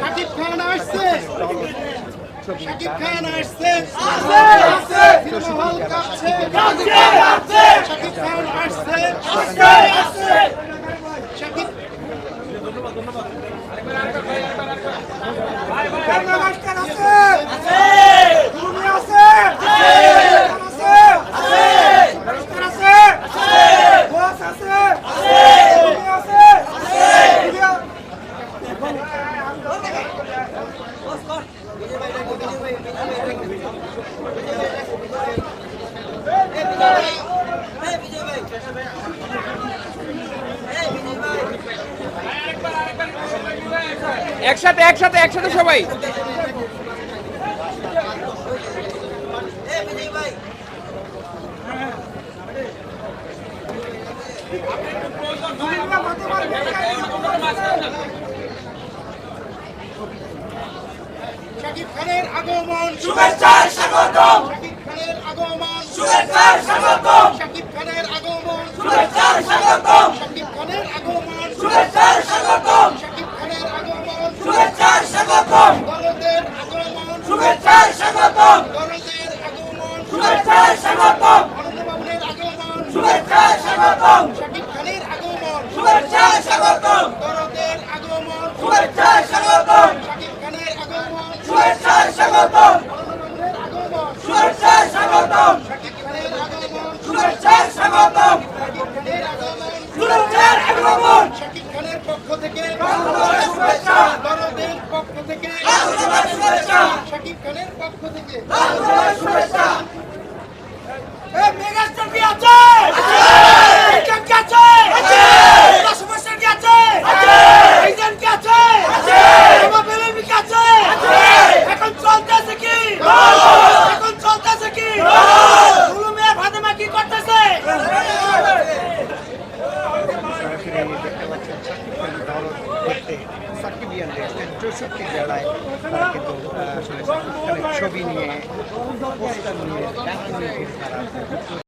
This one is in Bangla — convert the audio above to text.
শাকিব খান আসছে। সাকিব খান আসছে। সিনেমা হল আসছে। সাকিব খান আসছে। শাকিব মাস্টার একসাথে একসাথে একসাথে সবাই। শাকিব খানের আগমন। শুভেচ্ছার স্বাগতম। শাকিব খানের আগমন। শুভেচ্ছার স্বাগতম। শাকিব খানের আগমন। শুভেচ্ছার স্বাগতম শাকিব খানের আগমন শুভেচ্ছার স্বাগতম শাকিব খানের আগমন শুভেচ্ছার স্বাগতম দরদের আগমন শুভেচ্ছার স্বাগতম দরদের আগমন শুভেচ্ছার স্বাগতম শুভেচ্ছার স্বাগতম শাকিব খানের আগমন শুভেচ্ছার স্বাগতম দরদের আগমন শুভেচ্ছার স্বাগতম শাকিব খানের আগমন শুভেচ্ছার স্বাগতম শুভেচ্ছার স্বাগতম শাকিব খানের আগমন শুভেচ্ছার স্বাগতম খানের আগমন শাকিব খানের পক্ষ থেকে শুভেচ্ছা দরদের পক্ষ থেকে শুভেচ্ছা শাকিব খানের পক্ষ থেকে শুভেচ্ছা। দেখতে সাকিবিয়ান দেখছেন চৌষট্টি জেলায় তারা কিন্তু আসলে ছবি নিয়ে পোস্টার নিয়ে